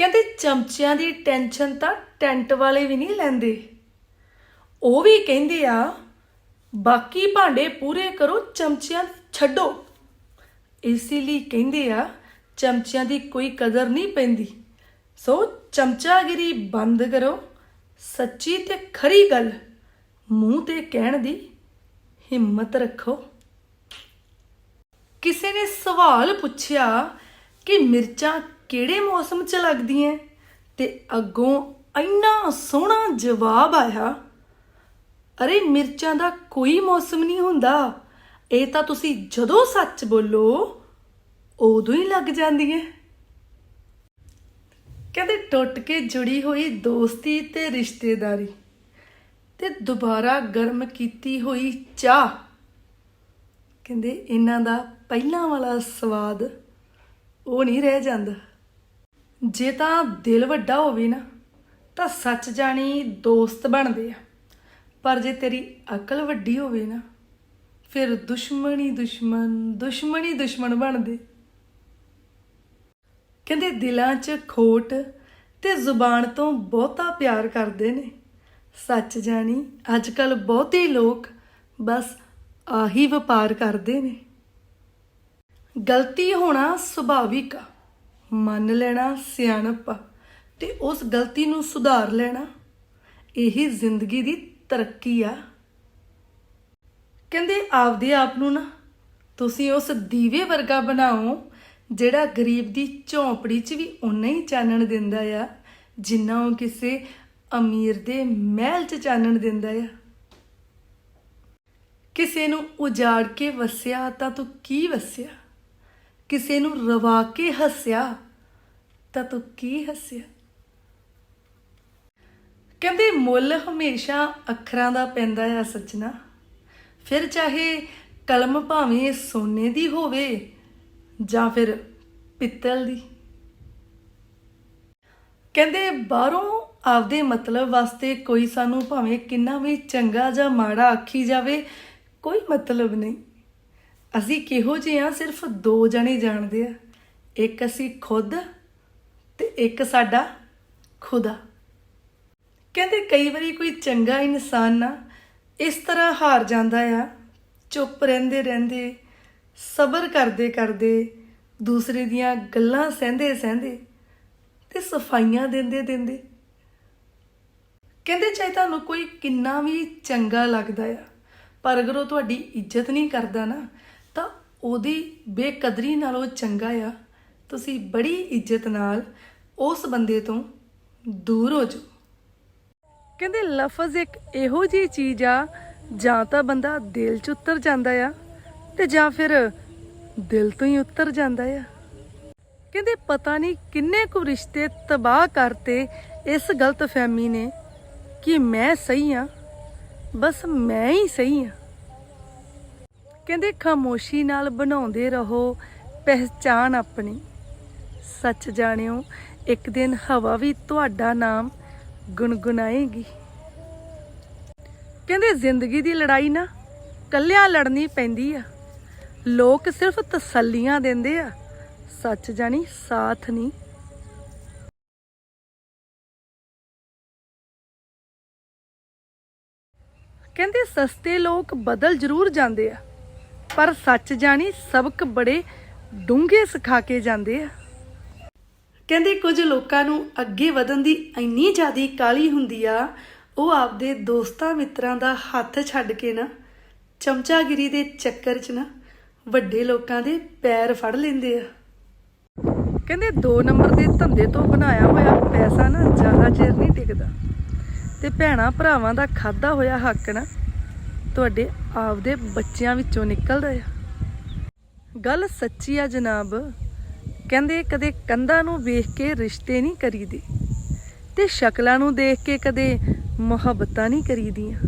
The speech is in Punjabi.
ਕਹਿੰਦੇ ਚਮਚਿਆਂ ਦੀ ਟੈਨਸ਼ਨ ਤਾਂ ਟੈਂਟ ਵਾਲੇ ਵੀ ਨਹੀਂ ਲੈਂਦੇ। ਉਹ ਵੀ ਕਹਿੰਦੇ ਆ, ਬਾਕੀ ਭਾਂਡੇ ਪੂਰੇ ਕਰੋ, ਚਮਚਿਆਂ ਛੱਡੋ। ਇਸੇ ਲਈ ਕਹਿੰਦੇ ਆ, ਚਮਚਿਆਂ ਦੀ ਕੋਈ ਕਦਰ ਨਹੀਂ ਪੈਂਦੀ। ਸੋ ਚਮਚਾਗਿਰੀ ਬੰਦ ਕਰੋ, ਸੱਚੀ ਤੇ ਖਰੀ ਗੱਲ। ਮੂੰਹ ਤੇ ਕਹਿਣ ਦੀ ਹਿੰਮਤ ਰੱਖੋ। ਕਿਸੇ ਨੇ ਸਵਾਲ ਪੁੱਛਿਆ ਕਿ ਮਿਰਚਾਂ ਕਿਹੜੇ ਮੌਸਮ 'ਚ ਲੱਗਦੀਆਂ? ਤੇ ਅੱਗੋਂ ਇੰਨਾ ਸੋਹਣਾ ਜਵਾਬ ਆਇਆ, ਅਰੇ ਮਿਰਚਾਂ ਦਾ ਕੋਈ ਮੌਸਮ ਨਹੀਂ ਹੁੰਦਾ। ਇਹ ਤਾਂ ਤੁਸੀਂ ਜਦੋਂ ਸੱਚ ਬੋਲੋ, ਉਦੋਂ ਹੀ ਲੱਗ ਜਾਂਦੀਆਂ। ਕਹਿੰਦੇ ਟੁੱਟ ਕੇ ਜੁੜੀ ਹੋਈ ਦੋਸਤੀ ਤੇ ਰਿਸ਼ਤੇਦਾਰੀ ਤੇ ਦੁਬਾਰਾ ਗਰਮ ਕੀਤੀ ਹੋਈ ਚਾਹ। ਕਹਿੰਦੇ ਇਹਨਾਂ ਦਾ ਪਹਿਲਾਂ ਵਾਲਾ ਸਵਾਦ ਉਹ ਨਹੀਂ ਰਹਿ ਜਾਂਦਾ। ਜੇ ਤਾਂ ਦਿਲ ਵੱਡਾ ਹੋਵੇ ਨਾ, ਤਾਂ ਸੱਚ ਜਾਣੀ ਦੋਸਤ ਬਣਦੇ ਆ। ਪਰ ਜੇ ਤੇਰੀ ਅਕਲ ਵੱਡੀ ਹੋਵੇ ਨਾ, ਫਿਰ ਦੁਸ਼ਮਣੀ ਦੁਸ਼ਮਣ ਦੁਸ਼ਮਣੀ ਦੁਸ਼ਮਣ ਬਣਦੇ। ਕਹਿੰਦੇ ਦਿਲਾਂ 'ਚ ਖੋਟ ਤੇ ਜ਼ੁਬਾਨ ਤੋਂ ਬਹੁਤਾ ਪਿਆਰ ਕਰਦੇ ਨੇ। ਸੱਚ ਜਾਣੀ ਅੱਜ ਕੱਲ ਬਹੁਤੇ ਲੋਕ ਬਸ ਆਹੀ ਵਪਾਰ ਕਰਦੇ ਨੇ। ਗਲਤੀ ਹੋਣਾ ਸੁਭਾਵਿਕ ਆ। ਮੰਨ ਲੈਣਾ ਸਿਆਣਪ ਆ ਤੇ ਉਸ ਗਲਤੀ ਨੂੰ ਸੁਧਾਰ ਲੈਣਾ। ਇਹੀ ਜ਼ਿੰਦਗੀ ਦੀ ਤਰੱਕੀ ਆ। ਕਹਿੰਦੇ ਆਪਦੇ ਆਪ ਨੂੰ ਨਾ, ਤੁਸੀਂ ਉਸ ਦੀਵੇ ਵਰਗਾ ਬਣਾਓ, ਜਿਹੜਾ ਗਰੀਬ ਦੀ ਝੌਂਪੜੀ 'ਚ ਵੀ ਉਨਾ ਹੀ ਚਾਨਣ ਦਿੰਦਾ ਆ, ਜਿੰਨਾ ਉਹ ਕਿਸੇ ਅਮੀਰ ਦੇ ਮਹਿਲ 'ਚ ਚਾਨਣ ਦਿੰਦਾ ਆ। ਕਿਸੇ ਨੂੰ ਉਜਾੜ ਕੇ ਵਸਿਆ ਤਾਂ ਤੂੰ ਕੀ ਵਸਿਆ? ਕਿਸੇ ਨੂੰ ਰਵਾ ਕੇ ਹੱਸਿਆ, ਤਾਂ ਤੂੰ ਕੀ ਹੱਸਿਆ? ਕਹਿੰਦੇ ਮੁੱਲ ਹਮੇਸ਼ਾ ਅੱਖਰਾਂ ਦਾ ਪੈਂਦਾ ਆ ਸੱਜਣਾ। ਫਿਰ ਚਾਹੇ ਕਲਮ ਭਾਵੇਂ ਸੋਨੇ ਦੀ ਹੋਵੇ ਜਾਂ ਫਿਰ ਪਿੱਤਲ ਦੀ। ਕਹਿੰਦੇ ਬਾਹਰੋਂ ਆਪਦੇ ਮਤਲਬ ਵਾਸਤੇ ਕੋਈ ਸਾਨੂੰ ਭਾਵੇਂ ਕਿੰਨਾ ਵੀ ਚੰਗਾ ਜਾਂ ਮਾੜਾ ਆਖੀ ਜਾਵੇ, ਕੋਈ ਮਤਲਬ ਨਹੀਂ। ਅਸੀਂ ਕਿਹੋ ਜਿਹੇ ਆ ਸਿਰਫ ਦੋ ਜਣੇ ਜਾਣਦੇ ਆ। ਇੱਕ ਅਸੀਂ ਖੁਦ ਤੇ ਇੱਕ ਸਾਡਾ ਖੁਦਾ। ਕਹਿੰਦੇ ਕਈ ਵਾਰੀ ਕੋਈ ਚੰਗਾ ਇਨਸਾਨ ਨਾ ਇਸ ਤਰ੍ਹਾਂ ਹਾਰ ਜਾਂਦਾ ਆ, ਚੁੱਪ ਰਹਿੰਦੇ ਰਹਿੰਦੇ, ਸਬਰ ਕਰਦੇ ਕਰਦੇ ਦੂਸਰੇ ਦੀਆਂ ਗੱਲਾਂ ਸਹਿੰਦੇ ਸਹਿੰਦੇ ਤੇ ਸਫਾਈਆਂ ਦਿੰਦੇ ਦਿੰਦੇ। ਕਹਿੰਦੇ ਚਾਹੇ ਤੁਹਾਨੂੰ ਕੋਈ ਕਿੰਨਾ ਵੀ ਚੰਗਾ ਲੱਗਦਾ ਆ, ਪਰ ਅਗਰ ਉਹ ਤੁਹਾਡੀ ਇੱਜ਼ਤ ਨਹੀਂ ਕਰਦਾ ਨਾ ਤਾਂ ਉਹਦੀ ਬੇਕਦਰੀ ਨਾਲ ਉਹ ਚੰਗਾ ਆ। ਤੁਸੀਂ ਬੜੀ ਇੱਜ਼ਤ ਨਾਲ ਉਸ ਬੰਦੇ ਤੋਂ ਦੂਰ ਹੋ ਜਾਓ। ਕਹਿੰਦੇ ਲਫ਼ਜ਼ ਇੱਕ ਇਹੋ ਜਿਹੀ ਚੀਜ਼ ਆ, ਜਾਂ ਤਾਂ ਬੰਦਾ ਦਿਲ 'ਚ ਉਤਰ ਜਾਂਦਾ ਆ ਤੇ ਜਾਂ ਫਿਰ ਦਿਲ ਤੋਂ ਹੀ ਉਤਰ ਜਾਂਦਾ ਆ। ਕਹਿੰਦੇ ਪਤਾ ਨਹੀਂ ਕਿੰਨੇ ਕੁ ਰਿਸ਼ਤੇ ਤਬਾਹ ਕਰਤੇ ਇਸ ਗਲਤਫਹਿਮੀ ਨੇ ਕਿ ਮੈਂ ਸਹੀ ਆ, ਬਸ ਮੈਂ ਹੀ ਸਹੀ ਆ। ਕਹਿੰਦੇ ਖਾਮੋਸ਼ੀ ਨਾਲ ਬਣਾਉਂਦੇ ਰਹੋ ਪਹਿਚਾਨ ਆਪਣੀ। ਸੱਚ ਜਾਣਿਓ, ਇੱਕ ਦਿਨ ਹਵਾ ਵੀ ਤੁਹਾਡਾ ਨਾਮ ਗੁੰਗੁਨਾਏਗੀ ਕਹਿੰਦੇ ਜ਼ਿੰਦਗੀ ਦੀ ਲੜਾਈ ਨਾ, ਕੱਲਿਆਂ ਲੜਨੀ ਪੈਂਦੀ ਆ। ਲੋਕ ਸਿਰਫ ਤਸੱਲੀਆਂ ਦਿੰਦੇ ਆ, ਸੱਚ ਜਾਣੀ ਸਾਥ ਨਹੀਂ ਕਹਿੰਦੇ ਸਸਤੇ ਲੋਕ ਬਦਲ ਜ਼ਰੂਰ ਜਾਂਦੇ ਆ। ਪਰ ਸੱਚ ਜਾਣੀ ਸਬਕ ਬੜੇ ਡੂੰਘੇ ਸਿਖਾ ਕੇ ਜਾਂਦੇ ਆ। ਕਹਿੰਦੇ ਕੁਝ ਲੋਕਾਂ ਨੂੰ ਅੱਗੇ ਵਧਣ ਦੀ ਇੰਨੀ ਜ਼ਿਆਦੀ ਕਾਲੀ ਹੁੰਦੀ ਆ, ਉਹ ਆਪਦੇ ਦੋਸਤਾਂ ਮਿੱਤਰਾਂ ਦਾ ਹੱਥ ਛੱਡ ਕੇ ਨਾ, ਚਮਚਾਗਿਰੀ ਦੇ ਚੱਕਰ 'ਚ ਨਾ ਵੱਡੇ ਲੋਕਾਂ ਦੇ ਪੈਰ ਫੜ ਲੈਂਦੇ ਆ। ਕਹਿੰਦੇ 2 ਨੰਬਰ ਦੇ ਧੰਦੇ ਤੋਂ ਬਣਾਇਆ ਹੋਇਆ ਪੈਸਾ ਨਾ ਜ਼ਿਆਦਾ ਚਿਰ ਨਹੀਂ ਟਿਕਦਾ ਤੇ ਭੈਣਾ ਭਰਾਵਾਂ ਦਾ ਖਾਦਾ ਹੋਇਆ ਹੱਕ ਨਾ ਤੁਹਾਡੇ ਆਪਦੇ ਬੱਚਿਆਂ ਵਿੱਚੋਂ ਨਿਕਲਦਾ ਆ। ਗੱਲ ਸੱਚੀ ਆ ਜਨਾਬ, ਕਹਿੰਦੇ ਕਦੇ ਕੰਧਾਂ ਨੂੰ ਵੇਖ ਕੇ ਰਿਸ਼ਤੇ ਨਹੀਂ ਕਰੀਦੇ ਤੇ ਸ਼ਕਲਾਂ ਨੂੰ ਦੇਖ ਕੇ ਕਦੇ ਮੁਹੱਬਤਾਂ ਨਹੀਂ ਕਰੀਦੀਆਂ।